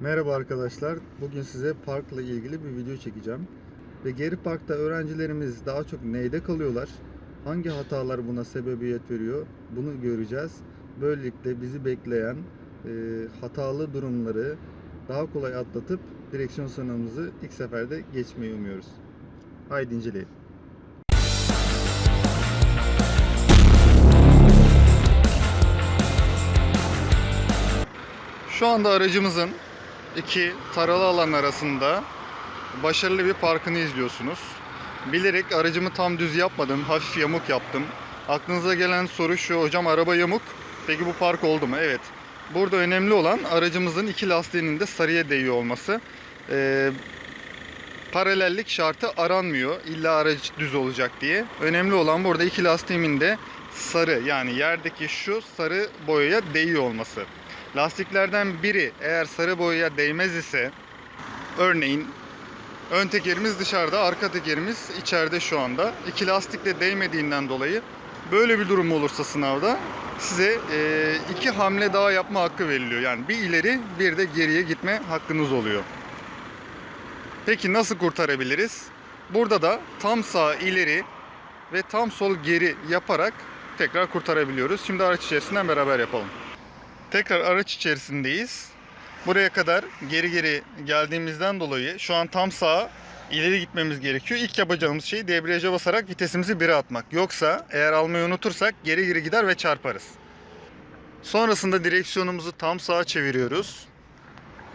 Merhaba arkadaşlar. Bugün size parkla ilgili bir video çekeceğim. Ve geri parkta öğrencilerimiz daha çok neyde kalıyorlar? Hangi hatalar buna sebebiyet veriyor? Bunu göreceğiz. Böylelikle bizi bekleyen e, hatalı durumları daha kolay atlatıp direksiyon sınavımızı ilk seferde geçmeyi umuyoruz. Haydi inceleyelim. Şu anda aracımızın iki taralı alan arasında başarılı bir parkını izliyorsunuz. Bilerek aracımı tam düz yapmadım, hafif yamuk yaptım. Aklınıza gelen soru şu, hocam araba yamuk, peki bu park oldu mu? Evet. Burada önemli olan aracımızın iki lastiğinin de sarıya değiyor olması. Ee, paralellik şartı aranmıyor, illa araç düz olacak diye. Önemli olan burada iki lastiğimin de sarı, yani yerdeki şu sarı boyaya değiyor olması. Lastiklerden biri eğer sarı boyaya değmez ise örneğin ön tekerimiz dışarıda, arka tekerimiz içeride şu anda. İki lastikle değmediğinden dolayı böyle bir durum olursa sınavda size e, iki hamle daha yapma hakkı veriliyor. Yani bir ileri bir de geriye gitme hakkınız oluyor. Peki nasıl kurtarabiliriz? Burada da tam sağ ileri ve tam sol geri yaparak tekrar kurtarabiliyoruz. Şimdi araç içerisinden beraber yapalım. Tekrar araç içerisindeyiz. Buraya kadar geri geri geldiğimizden dolayı şu an tam sağa ileri gitmemiz gerekiyor. İlk yapacağımız şey debriyaja basarak vitesimizi 1'e atmak. Yoksa eğer almayı unutursak geri geri gider ve çarparız. Sonrasında direksiyonumuzu tam sağa çeviriyoruz.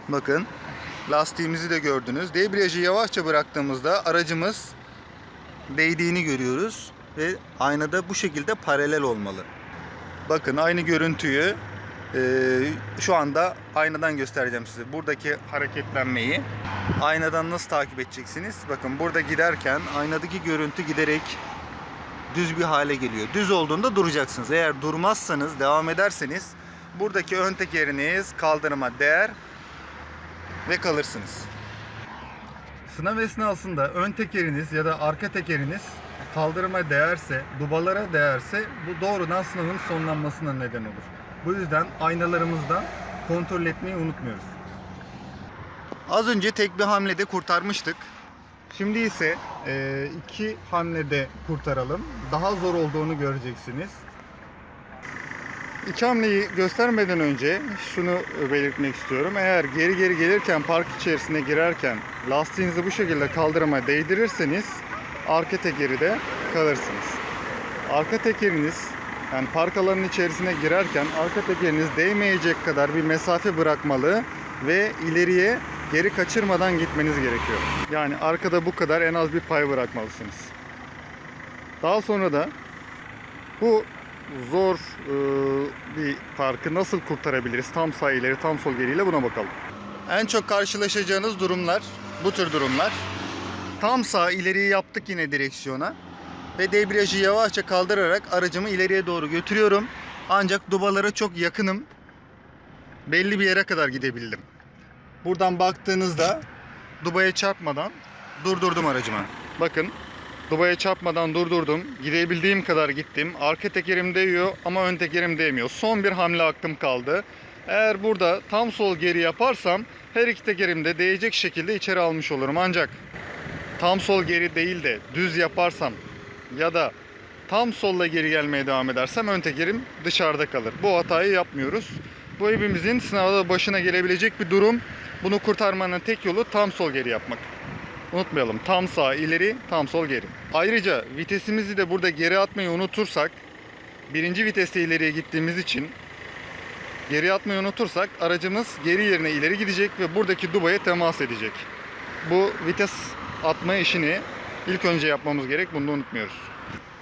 Bakın lastiğimizi de gördünüz. Debriyajı yavaşça bıraktığımızda aracımız değdiğini görüyoruz ve aynada bu şekilde paralel olmalı. Bakın aynı görüntüyü ee, şu anda aynadan göstereceğim size. Buradaki hareketlenmeyi aynadan nasıl takip edeceksiniz? Bakın burada giderken aynadaki görüntü giderek düz bir hale geliyor. Düz olduğunda duracaksınız. Eğer durmazsanız, devam ederseniz buradaki ön tekeriniz kaldırıma değer ve kalırsınız. Sınav esnasında ön tekeriniz ya da arka tekeriniz kaldırıma değerse, dubalara değerse bu doğrudan sınavın sonlanmasına neden olur. Bu yüzden aynalarımızdan kontrol etmeyi unutmuyoruz. Az önce tek bir hamlede kurtarmıştık. Şimdi ise e, iki hamlede kurtaralım. Daha zor olduğunu göreceksiniz. İki hamleyi göstermeden önce şunu belirtmek istiyorum. Eğer geri geri gelirken park içerisine girerken lastiğinizi bu şekilde kaldırıma değdirirseniz arka tekeri de kalırsınız. Arka tekeriniz yani park alanının içerisine girerken arka tekeriniz değmeyecek kadar bir mesafe bırakmalı ve ileriye geri kaçırmadan gitmeniz gerekiyor. Yani arkada bu kadar en az bir pay bırakmalısınız. Daha sonra da bu zor e, bir parkı nasıl kurtarabiliriz? Tam sağ ileri, tam sol geriyle buna bakalım. En çok karşılaşacağınız durumlar bu tür durumlar. Tam sağ ileriyi yaptık yine direksiyona ve debriyajı yavaşça kaldırarak aracımı ileriye doğru götürüyorum. Ancak dubalara çok yakınım. Belli bir yere kadar gidebildim. Buradan baktığınızda dubaya çarpmadan durdurdum aracımı. Bakın dubaya çarpmadan durdurdum. Gidebildiğim kadar gittim. Arka tekerim değiyor ama ön tekerim değmiyor. Son bir hamle hakkım kaldı. Eğer burada tam sol geri yaparsam her iki tekerim de değecek şekilde içeri almış olurum. Ancak tam sol geri değil de düz yaparsam ya da tam solla geri gelmeye devam edersem ön tekerim dışarıda kalır. Bu hatayı yapmıyoruz. Bu hepimizin sınavda başına gelebilecek bir durum. Bunu kurtarmanın tek yolu tam sol geri yapmak. Unutmayalım tam sağ ileri tam sol geri. Ayrıca vitesimizi de burada geri atmayı unutursak birinci viteste ileriye gittiğimiz için geri atmayı unutursak aracımız geri yerine ileri gidecek ve buradaki dubaya temas edecek. Bu vites atma işini ilk önce yapmamız gerek. Bunu da unutmuyoruz.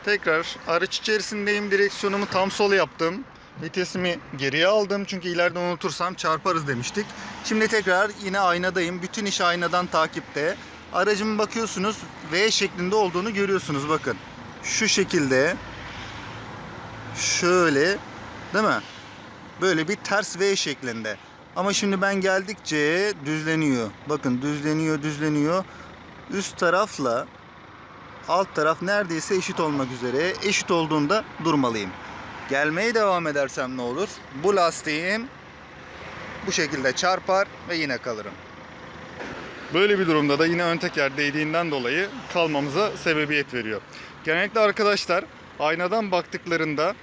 Tekrar araç içerisindeyim. Direksiyonumu tam sol yaptım. Vitesimi geriye aldım. Çünkü ileride unutursam çarparız demiştik. Şimdi tekrar yine aynadayım. Bütün iş aynadan takipte. Aracımın bakıyorsunuz V şeklinde olduğunu görüyorsunuz. Bakın. Şu şekilde. Şöyle. Değil mi? Böyle bir ters V şeklinde. Ama şimdi ben geldikçe düzleniyor. Bakın düzleniyor, düzleniyor. Üst tarafla alt taraf neredeyse eşit olmak üzere. Eşit olduğunda durmalıyım. Gelmeye devam edersem ne olur? Bu lastiğim bu şekilde çarpar ve yine kalırım. Böyle bir durumda da yine ön teker değdiğinden dolayı kalmamıza sebebiyet veriyor. Genellikle arkadaşlar aynadan baktıklarında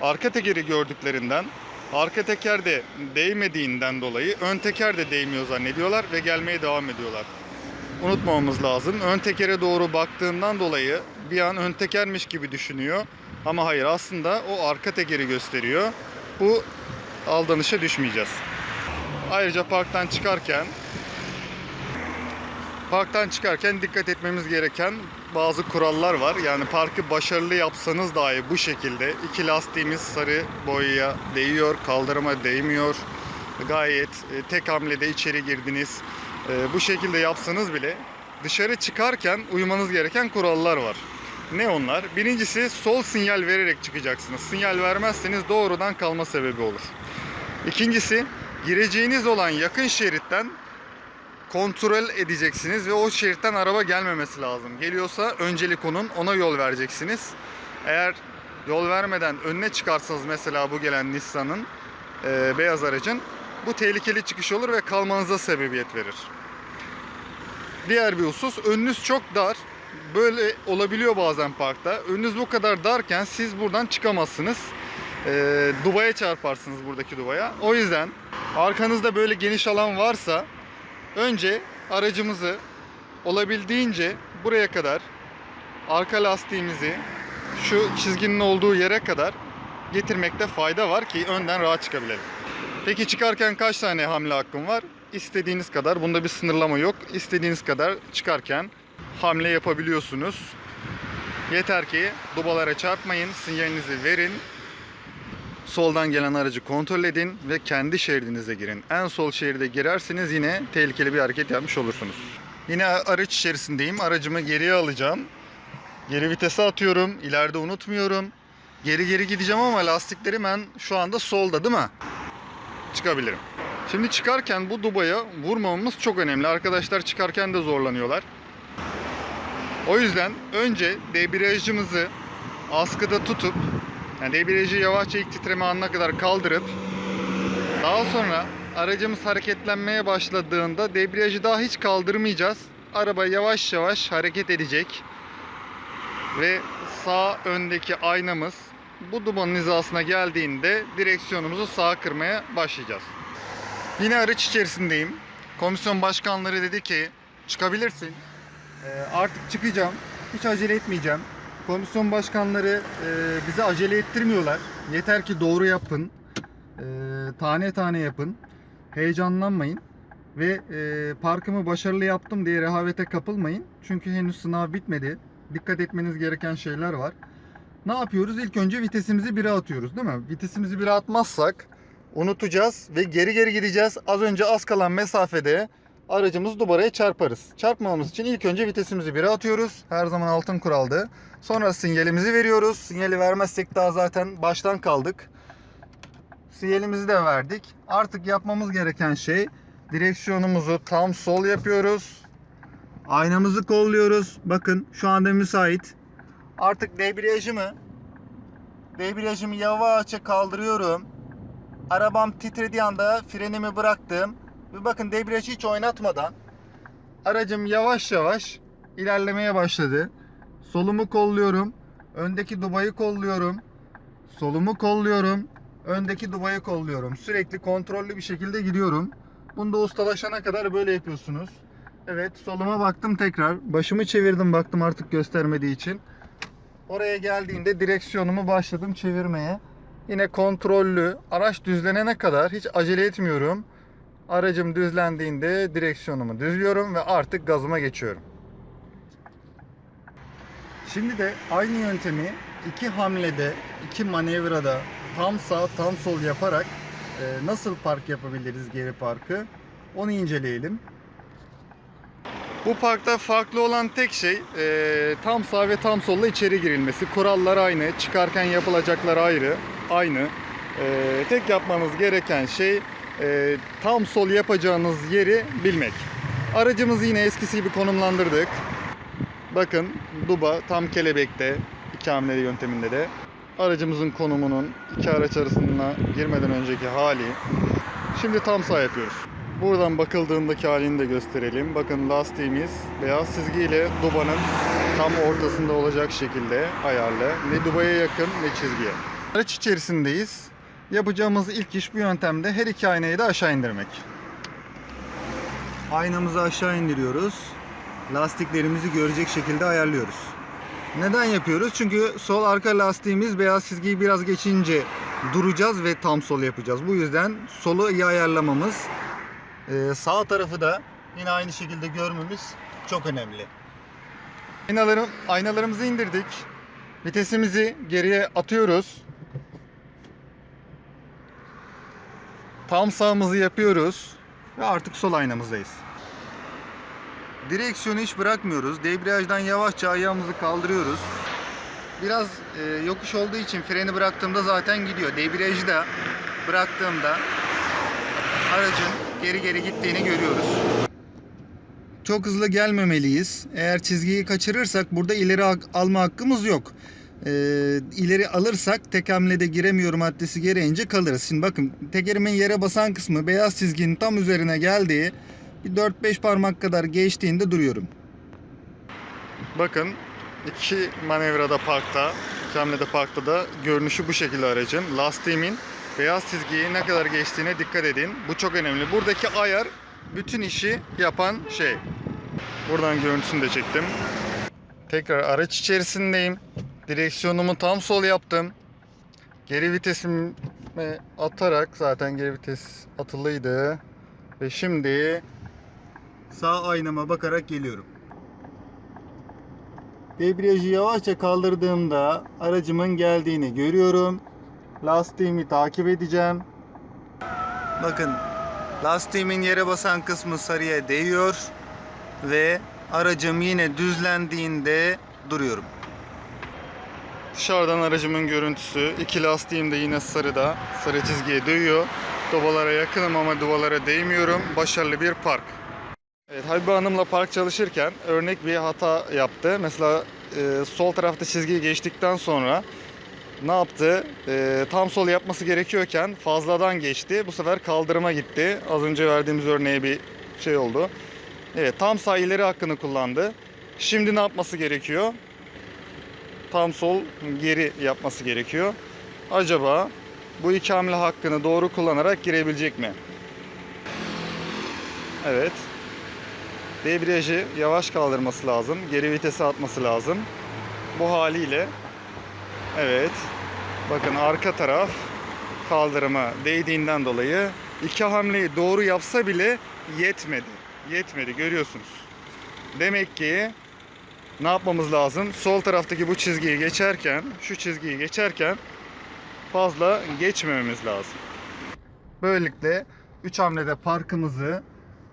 arka tekeri gördüklerinden arka teker de değmediğinden dolayı ön teker de değmiyor zannediyorlar ve gelmeye devam ediyorlar. Unutmamamız lazım. Ön tekere doğru baktığından dolayı bir an ön tekermiş gibi düşünüyor. Ama hayır aslında o arka tekeri gösteriyor. Bu aldanışa düşmeyeceğiz. Ayrıca parktan çıkarken Parktan çıkarken dikkat etmemiz gereken bazı kurallar var. Yani parkı başarılı yapsanız dahi bu şekilde iki lastiğimiz sarı boyaya değiyor, kaldırıma değmiyor. Gayet e, tek hamlede içeri girdiniz. E, Bu şekilde yapsanız bile dışarı çıkarken uymanız gereken kurallar var. Ne onlar? Birincisi sol sinyal vererek çıkacaksınız. Sinyal vermezseniz doğrudan kalma sebebi olur. İkincisi gireceğiniz olan yakın şeritten kontrol edeceksiniz ve o şeritten araba gelmemesi lazım. Geliyorsa öncelik onun, ona yol vereceksiniz. Eğer yol vermeden önüne çıkarsanız mesela bu gelen Nissan'ın e, beyaz aracın bu tehlikeli çıkış olur ve kalmanıza sebebiyet verir. Diğer bir husus önünüz çok dar. Böyle olabiliyor bazen parkta. Önünüz bu kadar darken siz buradan çıkamazsınız. E, dubaya çarparsınız buradaki dubaya. O yüzden arkanızda böyle geniş alan varsa Önce aracımızı olabildiğince buraya kadar arka lastiğimizi şu çizginin olduğu yere kadar getirmekte fayda var ki önden rahat çıkabilelim. Peki çıkarken kaç tane hamle hakkım var? İstediğiniz kadar. Bunda bir sınırlama yok. İstediğiniz kadar çıkarken hamle yapabiliyorsunuz. Yeter ki dubalara çarpmayın, sinyalinizi verin. Soldan gelen aracı kontrol edin ve kendi şeridinize girin. En sol şeride girerseniz yine tehlikeli bir hareket yapmış olursunuz. Yine araç içerisindeyim. Aracımı geriye alacağım. Geri vitese atıyorum. İleride unutmuyorum. Geri geri gideceğim ama lastiklerim ben şu anda solda değil mi? Çıkabilirim. Şimdi çıkarken bu dubaya vurmamamız çok önemli. Arkadaşlar çıkarken de zorlanıyorlar. O yüzden önce debriyajımızı askıda tutup yani debriyajı yavaşça ilk titreme anına kadar kaldırıp daha sonra aracımız hareketlenmeye başladığında debriyajı daha hiç kaldırmayacağız. Araba yavaş yavaş hareket edecek. Ve sağ öndeki aynamız bu dumanın hizasına geldiğinde direksiyonumuzu sağa kırmaya başlayacağız. Yine araç içerisindeyim. Komisyon başkanları dedi ki çıkabilirsin. Ee, artık çıkacağım. Hiç acele etmeyeceğim. Komisyon başkanları e, bize acele ettirmiyorlar. Yeter ki doğru yapın. E, tane tane yapın. Heyecanlanmayın. Ve e, parkımı başarılı yaptım diye rehavete kapılmayın. Çünkü henüz sınav bitmedi. Dikkat etmeniz gereken şeyler var. Ne yapıyoruz? İlk önce vitesimizi 1'e atıyoruz değil mi? Vitesimizi 1'e atmazsak unutacağız ve geri geri gideceğiz. Az önce az kalan mesafede aracımız dubaraya çarparız. Çarpmamamız için ilk önce vitesimizi 1'e atıyoruz. Her zaman altın kuraldı. Sonra sinyalimizi veriyoruz. Sinyali vermezsek daha zaten baştan kaldık. Sinyalimizi de verdik. Artık yapmamız gereken şey direksiyonumuzu tam sol yapıyoruz. Aynamızı kolluyoruz. Bakın şu anda müsait. Artık debriyajımı debriyajımı yavaşça kaldırıyorum. Arabam titrediği anda frenimi bıraktım. Ve bakın debriyajı hiç oynatmadan aracım yavaş yavaş ilerlemeye başladı. Solumu kolluyorum. Öndeki dubayı kolluyorum. Solumu kolluyorum. Öndeki dubayı kolluyorum. Sürekli kontrollü bir şekilde gidiyorum. Bunda ustalaşana kadar böyle yapıyorsunuz. Evet soluma baktım tekrar. Başımı çevirdim baktım artık göstermediği için. Oraya geldiğinde direksiyonumu başladım çevirmeye. Yine kontrollü. Araç düzlenene kadar hiç acele etmiyorum. Aracım düzlendiğinde direksiyonumu düzlüyorum ve artık gazıma geçiyorum. Şimdi de aynı yöntemi iki hamlede, iki manevrada tam sağ tam sol yaparak e, nasıl park yapabiliriz geri parkı onu inceleyelim. Bu parkta farklı olan tek şey e, tam sağ ve tam solla içeri girilmesi. Kurallar aynı, çıkarken yapılacaklar ayrı, aynı. E, tek yapmanız gereken şey e, tam sol yapacağınız yeri bilmek. Aracımızı yine eskisi gibi konumlandırdık. Bakın Duba tam kelebekte iki hamleli yönteminde de aracımızın konumunun iki araç arasına girmeden önceki hali. Şimdi tam sağ yapıyoruz. Buradan bakıldığındaki halini de gösterelim. Bakın lastiğimiz beyaz çizgiyle dubanın tam ortasında olacak şekilde ayarlı. Ne dubaya yakın ne çizgiye. Araç içerisindeyiz. Yapacağımız ilk iş bu yöntemde her iki aynayı da aşağı indirmek. Aynamızı aşağı indiriyoruz. Lastiklerimizi görecek şekilde ayarlıyoruz. Neden yapıyoruz? Çünkü sol arka lastiğimiz beyaz çizgiyi biraz geçince duracağız ve tam sol yapacağız. Bu yüzden solu iyi ayarlamamız, ee, sağ tarafı da yine aynı şekilde görmemiz çok önemli. Aynalarım, aynalarımızı indirdik. Vitesimizi geriye atıyoruz. Tam sağımızı yapıyoruz ve artık sol aynamızdayız. Direksiyonu hiç bırakmıyoruz. Debriyajdan yavaşça ayağımızı kaldırıyoruz. Biraz e, yokuş olduğu için freni bıraktığımda zaten gidiyor. Debriyajı da bıraktığımda aracın geri geri gittiğini görüyoruz. Çok hızlı gelmemeliyiz. Eğer çizgiyi kaçırırsak burada ileri al- alma hakkımız yok. Ee, ileri alırsak tek hamlede giremiyorum maddesi gereğince kalırız. Şimdi bakın tekerimin yere basan kısmı beyaz çizginin tam üzerine geldiği bir 4-5 parmak kadar geçtiğinde duruyorum. Bakın iki manevrada parkta, iki hamlede parkta da görünüşü bu şekilde aracın. Lastiğimin beyaz çizgiyi ne kadar geçtiğine dikkat edin. Bu çok önemli. Buradaki ayar bütün işi yapan şey. Buradan görüntüsünü de çektim. Tekrar araç içerisindeyim. Direksiyonumu tam sol yaptım. Geri vitesimi atarak zaten geri vites atılıydı. Ve şimdi sağ aynama bakarak geliyorum. Debriyajı yavaşça kaldırdığımda aracımın geldiğini görüyorum. Lastiğimi takip edeceğim. Bakın lastiğimin yere basan kısmı sarıya değiyor ve aracım yine düzlendiğinde duruyorum. Dışarıdan aracımın görüntüsü. iki lastiğim de yine sarıda. Sarı çizgiye değiyor. Dubalara yakınım ama dubalara değmiyorum. Başarılı bir park. Evet, Habibe Hanım'la park çalışırken örnek bir hata yaptı. Mesela e, sol tarafta çizgiyi geçtikten sonra ne yaptı? E, tam sol yapması gerekiyorken fazladan geçti. Bu sefer kaldırıma gitti. Az önce verdiğimiz örneğe bir şey oldu. Evet tam sağ ileri hakkını kullandı. Şimdi ne yapması gerekiyor? Tam sol geri yapması gerekiyor. Acaba bu iki hamle hakkını doğru kullanarak girebilecek mi? Evet. Debriyajı yavaş kaldırması lazım. Geri vitesi atması lazım. Bu haliyle evet. Bakın arka taraf kaldırıma değdiğinden dolayı iki hamleyi doğru yapsa bile yetmedi. Yetmedi görüyorsunuz. Demek ki ne yapmamız lazım? Sol taraftaki bu çizgiyi geçerken, şu çizgiyi geçerken fazla geçmememiz lazım. Böylelikle 3 hamlede parkımızı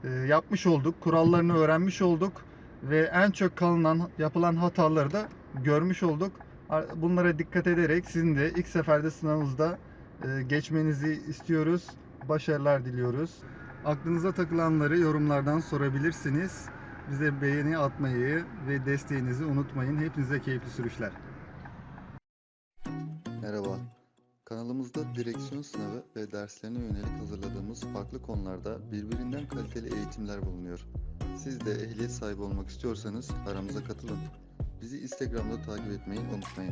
e, yapmış olduk. Kurallarını öğrenmiş olduk ve en çok kalınan yapılan hataları da görmüş olduk. Ar- Bunlara dikkat ederek sizin de ilk seferde sınavınızda e, geçmenizi istiyoruz. Başarılar diliyoruz. Aklınıza takılanları yorumlardan sorabilirsiniz. Bize beğeni atmayı ve desteğinizi unutmayın. Hepinize keyifli sürüşler. Merhaba. Kanalımızda direksiyon sınavı ve derslerine yönelik hazırladığımız farklı konularda birbirinden kaliteli eğitimler bulunuyor. Siz de ehliyet sahibi olmak istiyorsanız aramıza katılın. Bizi Instagram'da takip etmeyi unutmayın.